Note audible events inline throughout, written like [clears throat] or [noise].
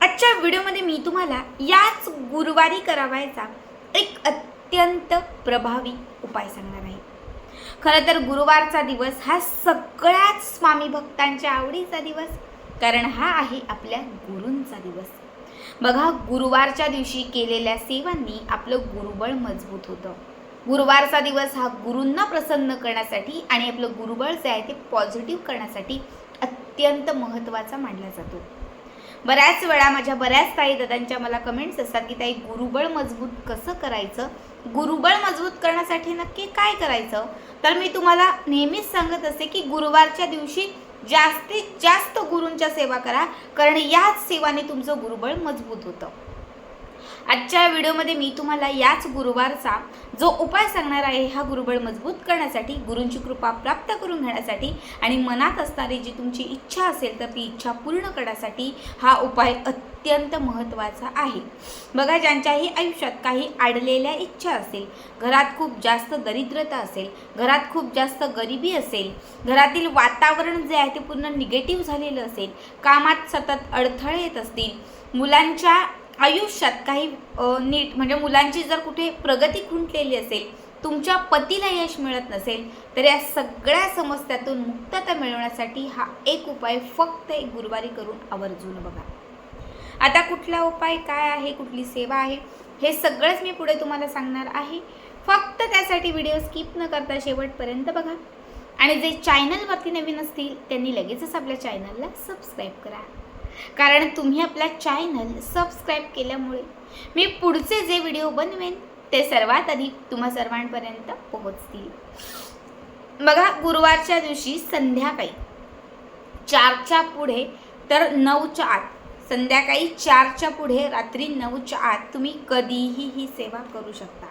आजच्या व्हिडिओमध्ये मी तुम्हाला याच गुरुवारी करावायचा एक अत्यंत प्रभावी उपाय सांगणार आहे. खरं तर गुरुवारचा दिवस हा सगळ्याच स्वामी भक्तांच्या आवडीचा दिवस कारण हा आहे आपल्या गुरूंचा दिवस. बघा गुरुवारच्या दिवशी केलेल्या सेवांनी आपलं गुरुबळ मजबूत होतं. गुरुवारचा दिवस हा गुरूंना प्रसन्न करण्यासाठी आणि आपलं गुरुबळ जे आहे ते पॉझिटिव्ह करण्यासाठी अत्यंत महत्त्वाचा मानला जातो. बऱ्याच वेळा माझ्या बऱ्याच ताई दादांच्या मला कमेंट्स असतात की ताई गुरुबळ मजबूत कसं करायचं? गुरुबळ मजबूत करण्यासाठी नक्की काय करायचं? तर मी तुम्हाला नेहमीच सांगत असते की गुरुवारच्या दिवशी जास्तीत जास्त गुरूंच्या सेवा करा कारण याच सेवाने तुमचं गुरुबळ मजबूत होतं. आजच्या व्हिडिओमध्ये मी तुम्हाला याच गुरुवारचा जो उपाय सांगणार आहे हा गुरुबळ मजबूत करण्यासाठी गुरूंची कृपा प्राप्त करून घेण्यासाठी आणि मनात असणारी जी तुमची इच्छा असेल तर ती इच्छा पूर्ण करण्यासाठी हा उपाय अत्यंत महत्त्वाचा आहे. बघा ज्यांच्याही आयुष्यात काही अडलेल्या इच्छा असेल घरात खूप जास्त दरिद्रता असेल घरात खूप जास्त गरिबी असेल घरातील वातावरण जे आहे ते पूर्ण निगेटिव्ह झालेलं असेल कामात सतत अडथळे येत असतील मुलांच्या आयुष्यात काही नीट म्हणजे मुलांची जर कुठे प्रगती खुंटलेली असेल तुमच्या पतीला यश मिळत नसेल तर या सगळ्या समस्यातून मुक्तता मिळवण्यासाठी हा एक उपाय फक्त एक गुरुवारी करून आवर्जून बघा. आता कुठला उपाय काय आहे कुठली सेवा आहे हे सगळंच मी पुढे तुम्हाला सांगणार आहे. फक्त त्यासाठी व्हिडिओ स्किप न करता शेवटपर्यंत बघा. आणि जे चॅनलवरती नवीन असतील त्यांनी लगेचच आपल्या चॅनलला सबस्क्राईब करा. कारण तुम्ही आपला चॅनल सबस्क्राईब केल्यामुळे मी पुढचे जे व्हिडिओ बनवेन ते सर्वात आधी तुम्हा सर्वांपर्यंत पोहोचतील. बघा गुरुवारच्या दिवशी संध्याकाळी चारच्या पुढे तर नऊच्या आत संध्याकाळी चारच्या पुढे रात्री नऊच्या आत तुम्ही कधीही ही सेवा करू शकता.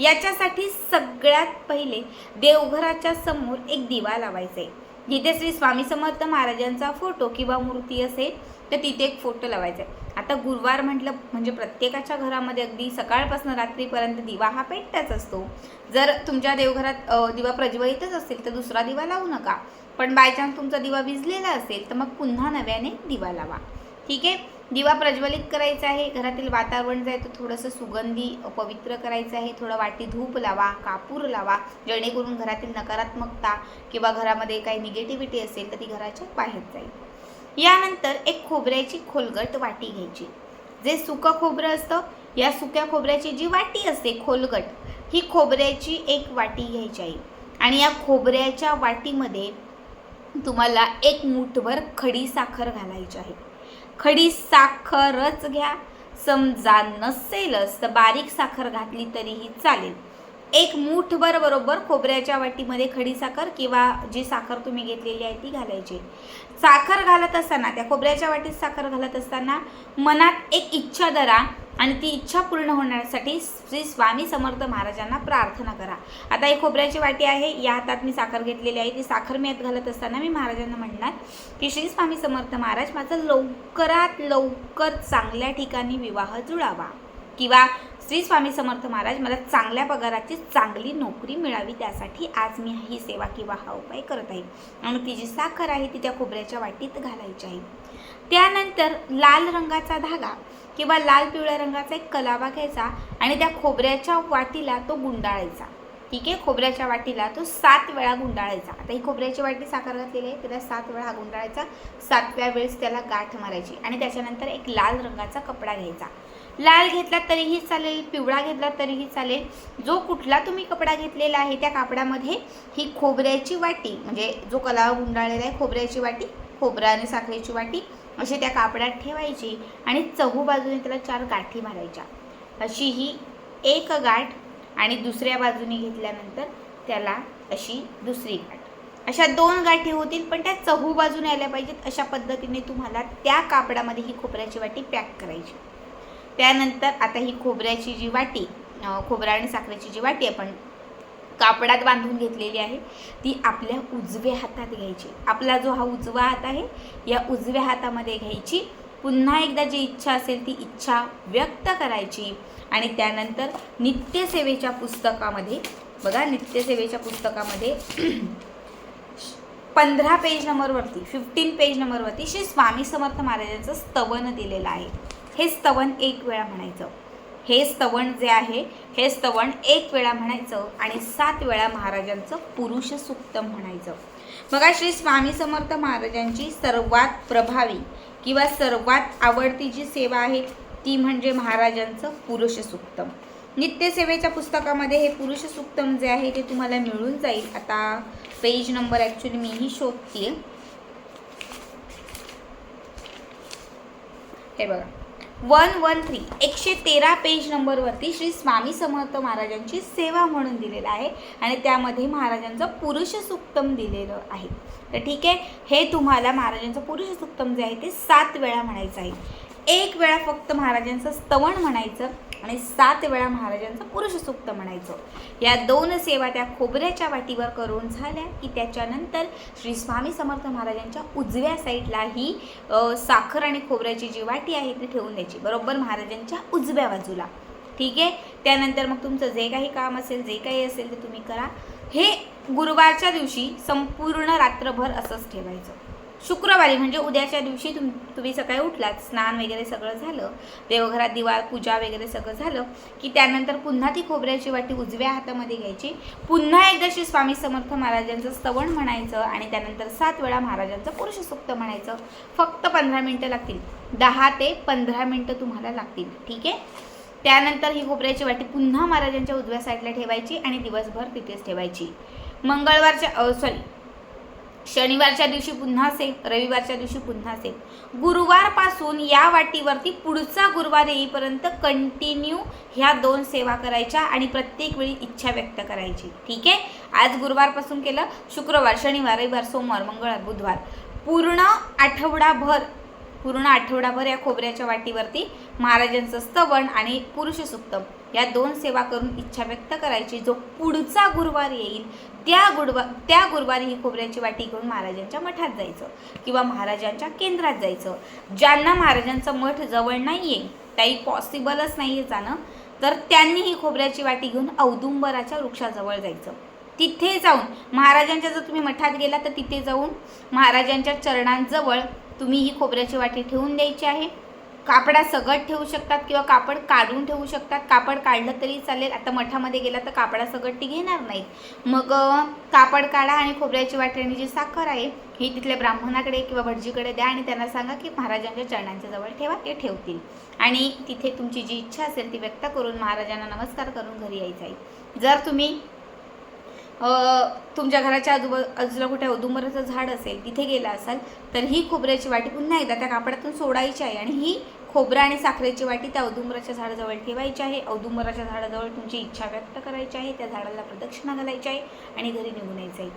याच्यासाठी सगळ्यात पहिले देवघराच्या समोर एक दिवा लावायचा आहे. जिथे श्री स्वामी समर्थ महाराजांचा फोटो किंवा मूर्ती असेल तर तिथे एक फोटो लावायचा आहे आता गुरुवार म्हटलं म्हणजे प्रत्येकाच्या घरामध्ये अगदी सकाळपासून रात्रीपर्यंत दिवा हा पेटताच असतो. जर तुमच्या देवघरात दिवा प्रज्वलितच असेल तर दुसरा दिवा लावू नका. पण बाय चान्स तुमचा दिवा विजलेला असेल तर मग पुन्हा नव्याने दिवा लावा. ठीक आहे? दिवा प्रज्वलित करायचा आहे घरातील वातावरण जे आहे ते थोडंसं सुगंधी पवित्र करायचं आहे. थोडं वाटी धूप लावा कापूर लावा जेणेकरून घरातील नकारात्मकता किंवा घरामध्ये काही निगेटिव्हिटी असेल तर ती घराच्या बाहेर जाईल. यानंतर एक खोबऱ्याची खोलगट वाटी घ्यायची. जे सुकं खोबरं असतं या सुक्या खोबऱ्याची जी वाटी असते खोलगट ही खोबऱ्याची एक वाटी घ्यायची आहे. आणि या खोबऱ्याच्या वाटीमध्ये तुम्हाला एक मूठभर खडी साखर घालायची आहे. खडी साखरच घ्या. समजा नसेलच तर बारीक साखर घातली तरीही चालेल. एक मूठभर बरोबर खोबऱ्याच्या वाटीमध्ये खडी साखर किंवा जी साखर तुम्ही घेतलेली आहे ती घालायची. साखर घालत असताना त्या खोबऱ्याच्या वाटीत साखर घालत असताना मनात एक इच्छा धरा आणि ती इच्छा पूर्ण होण्यासाठी श्री स्वामी समर्थ महाराजांना प्रार्थना करा. आता ही खोबऱ्याची वाटी आहे या हातात मी साखर घेतलेली आहे ती साखर मी यात घालत असताना मी महाराजांना म्हणणार की श्री स्वामी समर्थ महाराज माझा लवकरात लवकर चांगल्या ठिकाणी विवाह जुळावा. किंवा श्री स्वामी समर्थ महाराज मला चांगल्या पगाराची चांगली नोकरी मिळावी त्यासाठी आज मी ही सेवा किंवा हा उपाय करत आहे. आणि ती जी साखर आहे ती त्या खोबऱ्याच्या वाटीत घालायची आहे. त्यानंतर लाल रंगाचा धागा किंवा लाल पिवळ्या रंगाचा एक कलावा घ्यायचा आणि त्या खोबऱ्याच्या वाटीला तो गुंडाळायचा. ठीक आहे? खोबऱ्याच्या वाटीला तो सात वेळा गुंडाळायचा. आता ही खोबऱ्याची वाटी साखर घातलेली आहे त्याला सात वेळा हा गुंडाळायचा. सातव्या वेळेस त्याला गाठ मारायची आणि त्याच्यानंतर एक लाल रंगाचा कपडा घ्यायचा. लाल घेतला तरीही चालेल पिवळा घेतला तरीही चालेल. जो कुठला तुम्ही कपडा घेतलेला आहे त्या कापडामध्ये ही खोबऱ्याची वाटी म्हणजे जो कला गुंडाळलेला आहे खोबऱ्याची वाटी खोबरा आणि साखरेची वाटी अशी त्या कापडात ठेवायची आणि चहू बाजूने त्याला चार गाठी मारायच्या. अशी ही एक गाठ आणि दुसऱ्या बाजूने घेतल्यानंतर त्याला अशी दुसरी गाठ. अशा दोन गाठी होतील पण त्या चहू बाजूने आल्या पाहिजेत. अशा पद्धतीने तुम्हाला त्या कापडामध्ये ही खोबऱ्याची वाटी पॅक करायची. त्यानंतर आता ही खोबऱ्याची जी वाटी खोबरा आणि साखरेची जी वाटी आपण कापडात बांधून घेतलेली आहे ती आपल्या उजव्या हातात घ्यायची. आपला जो हा उजवा हात आहे या उजव्या हातामध्ये घ्यायची. पुन्हा एकदा जी इच्छा असेल ती इच्छा व्यक्त करायची. आणि त्यानंतर नित्यसेवेच्या पुस्तकामध्ये बघा नित्यसेवेच्या पुस्तकामध्ये [clears throat] पंधरा पेज नंबरवरती फिफ्टीन पेज नंबरवरती श्री स्वामी समर्थ महाराजांचं स्तवन दिलेलं आहे. हे स्तवन एक वेळा म्हणायचं. हे स्तवन जे आहे हे स्तवन एक वेळा म्हणायचं आणि सात वेळा महाराजांचं पुरुष सुक्तम म्हणायचं. बघा श्री स्वामी समर्थ महाराजांची सर्वात प्रभावी किंवा सर्वात आवडती जी सेवा आहे ती म्हणजे महाराजांचं पुरुष सुक्तम. नित्यसेवेच्या पुस्तकामध्ये हे पुरुष सुक्तम जे आहे ते तुम्हाला मिळून जाईल. आता पेज नंबर ॲक्च्युली मीही शोधते हे बघा. वन वन थ्री एकशे तेरा पेज नंबरवरती श्री स्वामी समर्थ महाराजांची सेवा म्हणून दिलेलं आहे आणि त्यामध्ये महाराजांचं पुरुष सुक्तम दिलेलं आहे तर ठीक आहे हे तुम्हाला महाराजांचं पुरुष सुक्तम जे आहे ते सात वेळा म्हणायचं आहे एक वेळा फक्त महाराजांचं स्तवण म्हणायचं आणि सात वेळा महाराजांचं पुरुषसुक्त म्हणायचं. या दोन सेवा त्या खोबऱ्याच्या वाटीवर करून झाल्या की त्याच्यानंतर श्री स्वामी समर्थ महाराजांच्या उजव्या साईडला ही साखर आणि खोबऱ्याची जी वाटी आहे ती ठेवून द्यायची. बरोबर महाराजांच्या उजव्या बाजूला. ठीक आहे? त्यानंतर मग तुमचं जे काही काम असेल जे काही असेल ते तुम्ही करा. हे गुरुवारच्या दिवशी संपूर्ण रात्रभर असंच ठेवायचं. शुक्रवारी म्हणजे उद्याच्या दिवशी तुम तुम्ही सकाळी उठलात स्नान वगैरे सगळं झालं देवघरात दिवा पूजा वगैरे सगळं झालं की त्यानंतर पुन्हा ती खोबऱ्याची वाटी उजव्या हातामध्ये घ्यायची. पुन्हा एकदा श्री स्वामी समर्थ महाराजांचं स्तवण म्हणायचं आणि त्यानंतर सात वेळा महाराजांचं पुरुष सुक्त म्हणायचं. फक्त पंधरा मिनटं लागतील. दहा ते पंधरा मिनटं तुम्हाला लागतील. ठीक आहे? त्यानंतर ही खोबऱ्याची वाटी पुन्हा महाराजांच्या उजव्या साईडला ठेवायची आणि दिवसभर तिथेच ठेवायची. मंगळवारच्या सॉरी शनिवारच्या दिवशी पुन्हा सेम रविवारच्या दिवशी पुन्हा सेम. गुरुवारपासून या वाटीवरती पुढचा गुरुवार येईपर्यंत कंटिन्यू ह्या दोन सेवा करायच्या आणि प्रत्येक वेळी इच्छा व्यक्त करायची. ठीक आहे? आज गुरुवारपासून केलं शुक्रवार शनिवार रविवार सोमवार मंगळवार बुधवार. पूर्ण आठवडाभर पूर्ण आठवडाभर या खोबऱ्याच्या वाटीवरती महाराजांचं स्तवन आणि पुरुषसुक्त या दोन सेवा करून इच्छा व्यक्त करायची. जो पुढचा गुरुवार येईल त्या गुरुवार त्या गुरुवारी ही खोबऱ्याची वाटी घेऊन महाराजांच्या मठात जायचं किंवा महाराजांच्या केंद्रात जायचं. ज्यांना महाराजांचं मठ जवळ नाही आहे काही पॉसिबलच नाही आहे जाणं तर त्यांनी ही खोबऱ्याची वाटी घेऊन औदुंबराच्या वृक्षाजवळ जायचं. तिथे जाऊन महाराजांच्या जर तुम्ही मठात गेला तर तिथे जाऊन महाराजांच्या चरणांजवळ तुम्ही ही खोबऱ्याची वाटी ठेवून द्यायची आहे. कापडा सगट ठेवू शकतात किंवा कापड काढून ठेवू शकतात. कापड काढलं तरी चालेल. आता मठामध्ये गेला तर कापडा सगट ती घेणार नाहीत. मग कापड काढा आणि खोबऱ्याची वाटी आणि जी साखर आहे ही तिथल्या ब्राह्मणाकडे किंवा भटजीकडे द्या आणि त्यांना सांगा की महाराजांच्या चरणांच्या जवळ ठेवा ते ठेवतील. आणि तिथे तुमची जी इच्छा असेल ती व्यक्त करून महाराजांना नमस्कार करून घरी यायचं आहे. जर तुम्ही तुमच्या घराच्या आजूबा आजूला कुठे औदुंबराचं झाड असेल तिथे गेला असाल तर ही खोबऱ्याची वाटी पुन्हा एकदा त्या कापडातून सोडायची आहे आणि ही खोबरं आणि साखरेची वाटी त्या औदुंबराच्या झाडाजवळ ठेवायची आहे. औदुंबराच्या झाडाजवळ तुमची इच्छा व्यक्त करायची आहे त्या झाडाला प्रदक्षिणा घालायची आहे आणि घरी निघून यायचं आहे.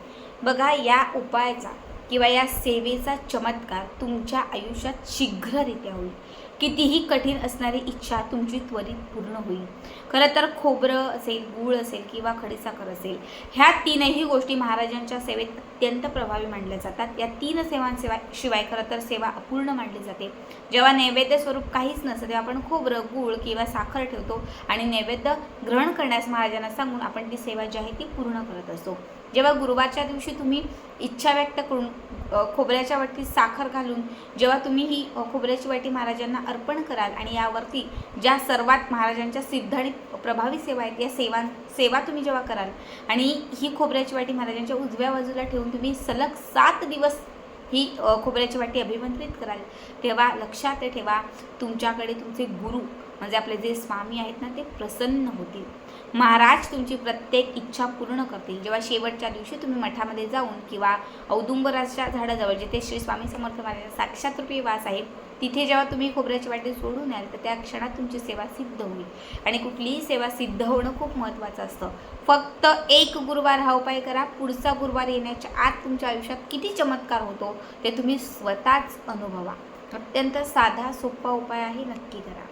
बघा या उपायाचा किंवा या सेवेचा चमत्कार तुमच्या आयुष्यात शीघ्ररित्या होईल. कितीही कठीण असणारी इच्छा तुमची त्वरित पूर्ण होईल. खरं तर खोबरं असेल गूळ असेल किंवा खडीसाखर असेल ह्या तीनही गोष्टी महाराजांच्या सेवेत अत्यंत प्रभावी मानल्या जातात. या तीन सेवांशिवाय शिवाय खरं तर सेवा अपूर्ण मानली जाते. जेव्हा नैवेद्य स्वरूप काहीच नसतं तेव्हा आपण खोबरं गूळ किंवा साखर ठेवतो आणि नैवेद्य ग्रहण करण्यास महाराजांना सांगून आपण ती सेवा जी आहे ती पूर्ण करत असतो. जेव्हा गुरुवारच्या दिवशी तुम्ही इच्छा व्यक्त करून खोबऱ्याच्या वाटीत साखर घालून जेव्हा तुम्ही ही खोबऱ्याची वाटी महाराजांना अर्पण कराल आणि यावरती ज्या सर्वात महाराजांच्या सिद्ध आणि प्रभावी सेवा आहेत या सेवा सेवा तुम्ही जेव्हा कराल आणि ही खोबऱ्याची वाटी महाराजांच्या उजव्या बाजूला ठेवून तुम्ही सलग सात दिवस ही खोबऱ्याची वाटी अभिमंत्रित कराल तेव्हा लक्षात ठेवा तुमच्याकडे तुमचे गुरु म्हणजे आपले जे स्वामी आहेत ना ते प्रसन्न होतील. महाराज तुमची प्रत्येक इच्छा पूर्ण करतील. जेव्हा शेवटच्या दिवशी तुम्ही मठामध्ये जाऊन किंवा औदुंबराच्या झाडाजवळ जिथे श्री स्वामी समर्थ महाराज साक्षात रूपी वास आहे तिथे जेव्हा तुम्ही खोबऱ्याची वाटी सोडून याल तर त्या क्षणात तुमची सेवा सिद्ध होईल. आणि कुठलीही सेवा सिद्ध होणं खूप महत्त्वाचं असतं. फक्त एक गुरुवार हा उपाय करा. पुढचा गुरुवार येण्याच्या आत तुमच्या आयुष्यात किती चमत्कार होतो ते तुम्ही स्वतःच अनुभवा. अत्यंत साधा सोपा उपाय आहे नक्की करा.